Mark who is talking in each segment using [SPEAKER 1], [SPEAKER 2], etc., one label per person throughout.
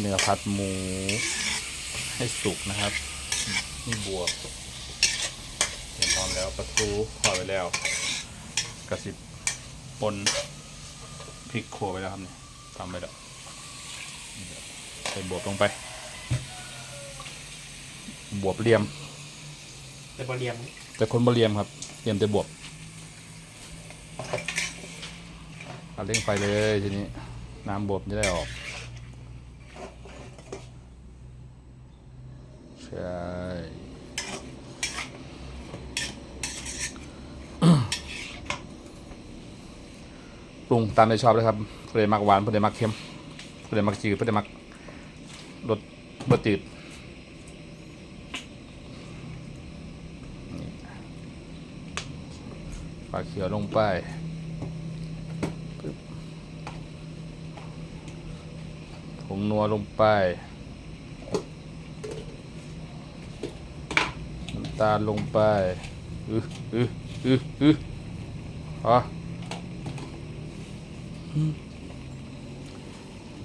[SPEAKER 1] เนื้อผัดหมูให้สุกนะครับนี่บวบเห็นพร้อมแล้วประตูพอไว้แล้วกระสิบปนพริกขัวไปแล้วครับนี่ทำไปแล้วใส่บวบลงไป บวบเรียม
[SPEAKER 2] แต่บอเลียม
[SPEAKER 1] แต่คนบเรียมครับเรียมแต่บวบเอาเร่งไฟเลยทีนี้น้ำบวบจะได้ออก ใช่ปรุงตามใจชอบเลยครับเพื่อมักหวานเพื่อมักเค็มเพื่อมักจืดเพื่อมักรสบะจืดปลาเขียวลงไปผงนัวลงไป น้ำ ตาลลงไปอืออืออืออืออ๋อ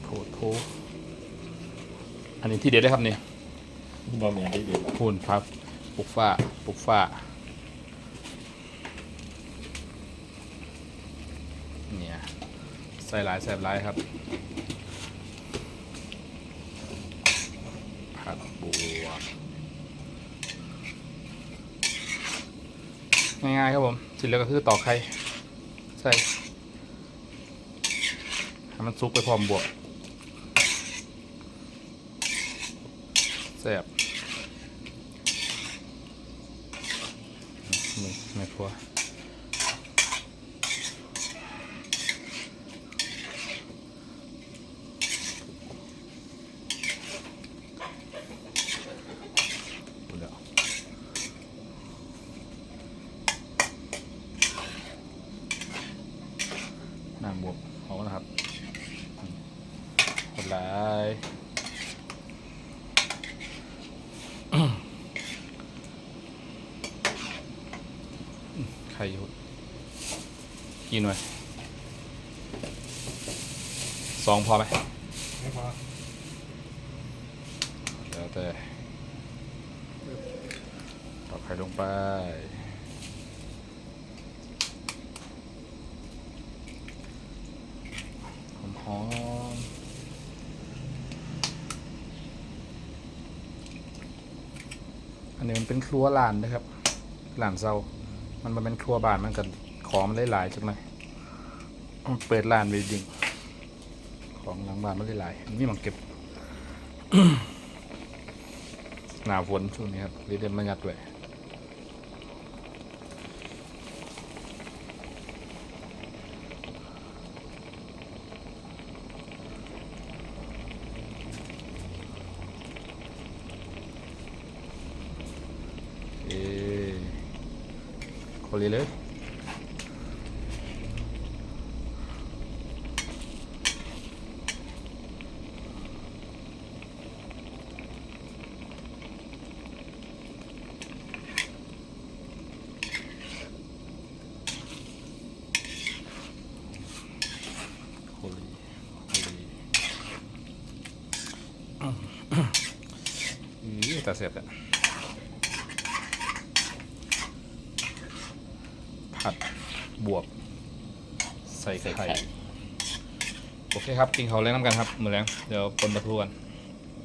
[SPEAKER 1] โถโถอันนี้ที่เด็ดเลยครับนี่
[SPEAKER 2] บอเมียได้ดี
[SPEAKER 1] พูนพับปลุกฝ้าปลุกฝ้าเนี่ยใส่หลายใส่หลายครับผัดบวก ง่ายๆครับผมเสร็จแล้วก็คือตอกไข่ใส่ให้มันซุกไปพร้อมบวกแซ่บนี่ไม่ครัวดูแล้ว น้ำบวกเอาแล้วนะครับคนร้ายไข่ยุดกินไว้สองพอไหม
[SPEAKER 2] ไม่พอ
[SPEAKER 1] แล้วแต่ตอกไข่ลงไปห อ๋ออันนี้มันเป็นครัวหลานนะครับหลานเซามันมาเป็นครัวบ้านมันกันของมันได้หลายจังเลยเปิดร้านไปจริงของหลังบ้านมันได้หลายนี่มันเก็บหนาฝนช่วงนี้ครับรีเดนมายัดไว้เอ๊ คนเลยแต่เสียบอะ ผัดบวบใส่ไข่โอเคครับกินเขาวแรงน้ำกันครับมือแรงเดี๋ยวปนปลาทูกัน